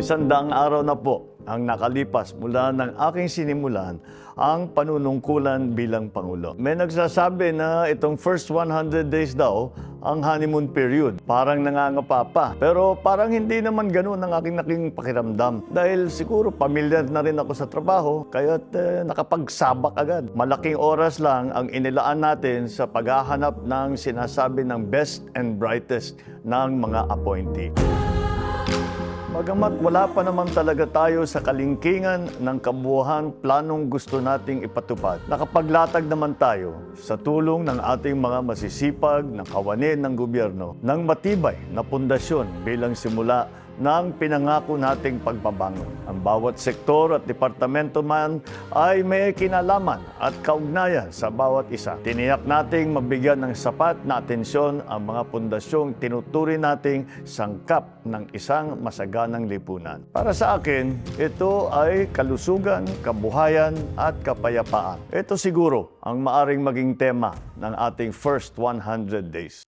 Isandaang araw na po ang nakalipas mula ng aking sinimulan ang panunungkulan bilang Pangulo. May nagsasabi na itong first 100 days daw ang honeymoon period. Parang nangangapa pa. Pero parang hindi naman ganun ang aking naking pakiramdam. Dahil siguro pamilyar na rin ako sa trabaho, kaya't eh, nakapagsabak agad. Malaking oras lang ang inilaan natin sa paghahanap ng sinasabi ng best and brightest ng mga appointee. Bagamat wala pa naman talaga tayo sa kalingkingan ng kabuuhan planong gusto nating ipatupad, nakapaglatag naman tayo sa tulong ng ating mga masisipag na kawanin ng gobyerno ng matibay na pundasyon bilang simula ng pinangako nating pagbabangon. Ang bawat sektor at departamento man ay may kinalaman at kaugnayan sa bawat isa. Tiniyak nating mabigyan ng sapat na atensyon ang mga pundasyong tinuturi nating sangkap ng isang masaganang lipunan. Para sa akin, ito ay kalusugan, kabuhayan at kapayapaan. Ito siguro ang maaring maging tema ng ating first 100 days.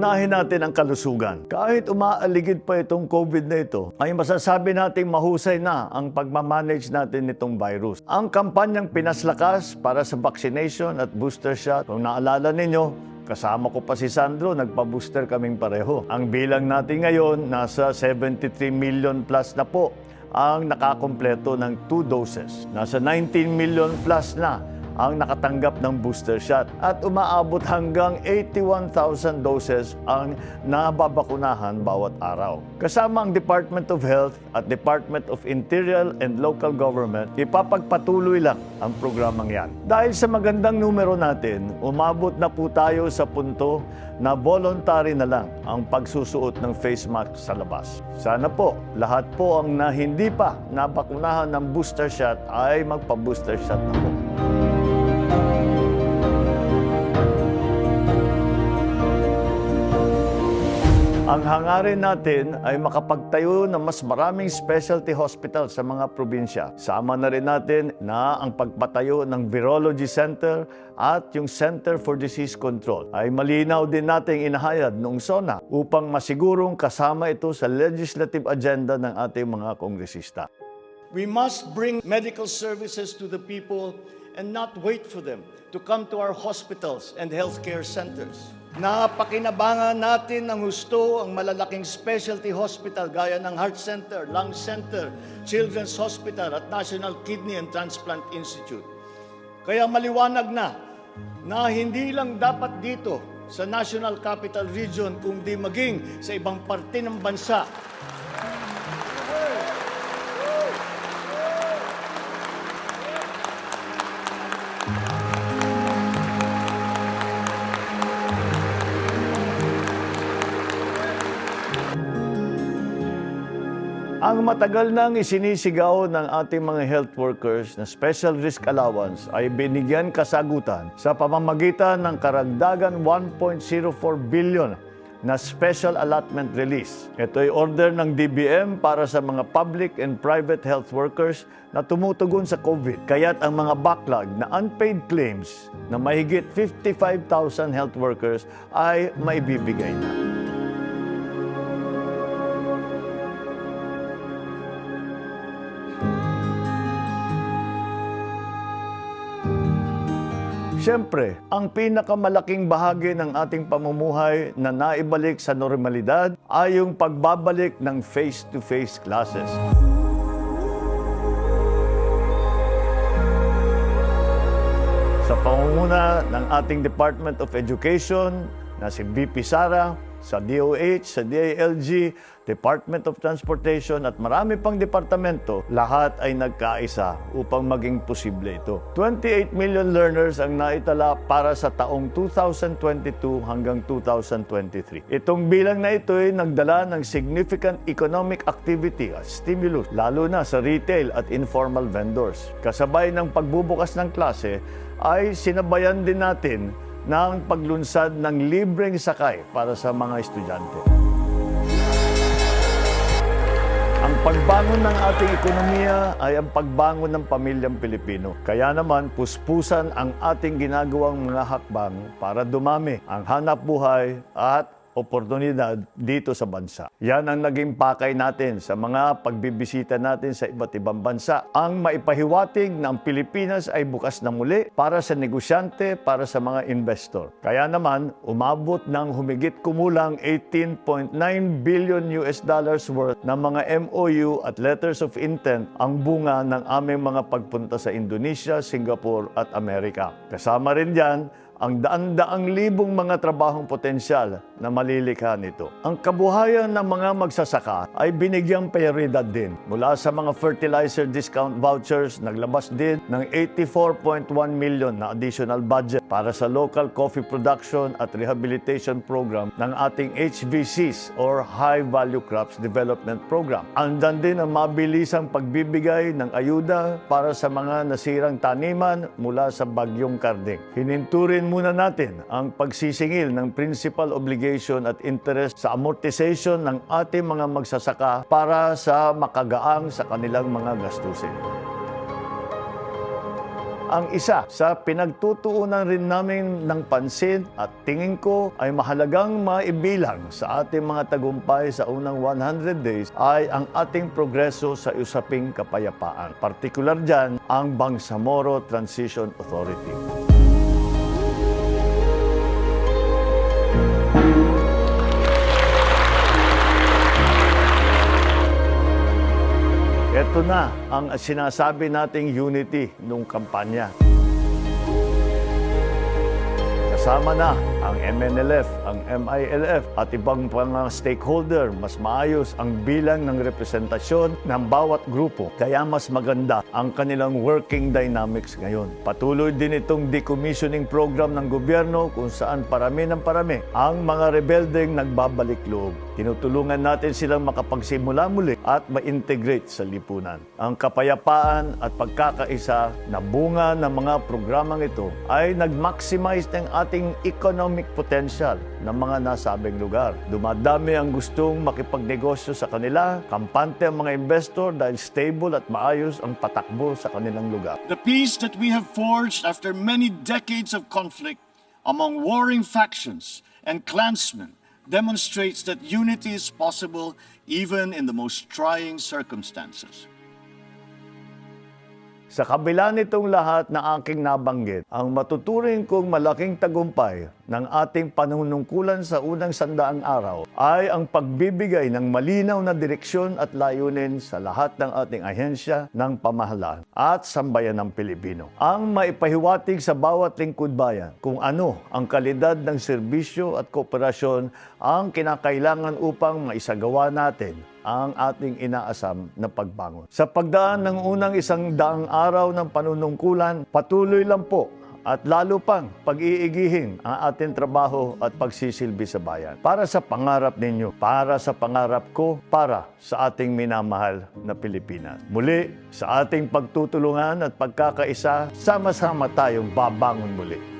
Unahin natin ang kalusugan. Kahit umaaligid pa itong COVID na ito, ay masasabi nating mahusay na ang pagmamanage natin nitong virus. Ang kampanyang pinaslakas para sa vaccination at booster shot, kung naalala ninyo, kasama ko pa si Sandro, nagpa-booster kaming pareho. Ang bilang natin ngayon, nasa 73 million plus na po ang nakakompleto ng two doses. Nasa 19 million plus na ang nakatanggap ng booster shot at umaabot hanggang 81,000 doses ang nababakunahan bawat araw. Kasama ang Department of Health at Department of Interior and Local Government, ipapagpatuloy lang ang programang yan. Dahil sa magandang numero natin, umabot na po tayo sa punto na voluntary na lang ang pagsusuot ng face mask sa labas. Sana po, lahat po ang na hindi pa nabakunahan ng booster shot ay magpa-booster shot na po. Ang hangarin natin ay makapagtayo ng mas maraming specialty hospital sa mga probinsya. Sama na rin natin na ang pagpatayo ng Virology Center at yung Center for Disease Control. Ay malinaw din nating inahayad noong SONA upang masigurong kasama ito sa legislative agenda ng ating mga kongresista. We must bring medical services to the people and not wait for them to come to our hospitals and healthcare centers. Napakinabangan natin ng gusto ang malalaking specialty hospital gaya ng Heart Center, Lung Center, Children's Hospital at National Kidney and Transplant Institute. Kaya maliwanag na na hindi lang dapat dito sa National Capital Region kundi maging sa ibang parte ng bansa Ang matagal nang isinisigaw ng ating mga health workers na special risk allowance ay binigyan kasagutan sa pamamagitan ng karagdagan 1.04 billion na special allotment release. Ito ay order ng DBM para sa mga public and private health workers na tumutugon sa COVID. Kaya't ang mga backlog na unpaid claims na mahigit 55,000 health workers ay maibibigay na. Siyempre, ang pinakamalaking bahagi ng ating pamumuhay na naibalik sa normalidad ay yung pagbabalik ng face-to-face classes. Sa pangunguna ng ating Department of Education na si VP Sara, sa DOH, sa DILG, Department of Transportation at marami pang departamento, lahat ay nagkaisa upang maging posible ito. 28 million learners ang naitala para sa taong 2022 hanggang 2023. Itong bilang na ito ay nagdala ng significant economic activity at stimulus, lalo na sa retail at informal vendors. Kasabay ng pagbubukas ng klase, ay sinabayan din natin ng paglunsad ng libreng sakay para sa mga estudyante. Ang pagbangon ng ating ekonomiya ay ang pagbangon ng pamilyang Pilipino. Kaya naman, puspusan ang ating ginagawang mga hakbang para dumami ang hanap buhay at oportunidad dito sa bansa. Yan ang naging pakay natin sa mga pagbibisita natin sa iba't ibang bansa. Ang maipahiwatig ang Pilipinas ay bukas na muli para sa negosyante, para sa mga investor. Kaya naman, umabot ng humigit kumulang 18.9 billion US dollars worth ng mga MOU at letters of intent ang bunga ng aming mga pagpunta sa Indonesia, Singapore at Amerika. Kasama rin dyan ang daan-daang libong mga trabahong potensyal na malilikha nito. Ang kabuhayan ng mga magsasaka ay binigyang prioridad din. Mula sa mga fertilizer discount vouchers, naglabas din ng 84.1 million na additional budget para sa local coffee production at rehabilitation program ng ating HVCs or High Value Crops Development Program. Andan din ang mabilisang pagbibigay ng ayuda para sa mga nasirang taniman mula sa bagyong Karding. Hininturin muna natin ang pagsisingil ng principal obligation at interest sa amortization ng ating mga magsasaka para sa makagaang sa kanilang mga gastusin. Ang isa sa pinagtutuunan rin namin ng pansin at tingin ko ay mahalagang maibilang sa ating mga tagumpay sa unang 100 days ay ang ating progreso sa usaping kapayapaan. Partikular dyan, ang Bangsamoro Transition Authority. Ito na ang sinasabi nating unity nung kampanya. Kasama na ang MNLF, ang MILF at ibang mga stakeholder. Mas maayos ang bilang ng representasyon ng bawat grupo. Kaya mas maganda ang kanilang working dynamics ngayon. Patuloy din itong decommissioning program ng gobyerno kung saan parami ng parami ang mga rebeldeng nagbabalik loob. Tinutulungan natin silang makapagsimula muli at ma-integrate sa lipunan. Ang kapayapaan at pagkakaisa na bunga ng mga programang ito ay nag-maximize ng ating economic potential ng mga nasabing lugar. Dumadami ang gustong makipagnegosyo sa kanila, kampante ang mga investor dahil stable at maayos ang patakbo sa kanilang lugar. The peace that we have forged after many decades of conflict among warring factions and clansmen demonstrates that unity is possible even in the most trying circumstances. Sa kabila nitong lahat na aking nabanggit, ang matuturing kong malaking tagumpay ng ating panunungkulan sa unang sandaang araw ay ang pagbibigay ng malinaw na direksyon at layunin sa lahat ng ating ahensya ng pamahalaan at sambayan ng Pilipino. Ang maipahiwatig sa bawat lingkod bayan kung ano ang kalidad ng serbisyo at kooperasyon ang kinakailangan upang maisagawa natin ang ating inaasam na pagbangon. Sa pagdaan ng unang isang daang araw ng panunungkulan, patuloy lang po at lalo pang pag-iigihin ang ating trabaho at pagsisilbi sa bayan. Para sa pangarap ninyo, para sa pangarap ko, para sa ating minamahal na Pilipinas. Muli, sa ating pagtutulungan at pagkakaisa, sama-sama tayong babangon muli.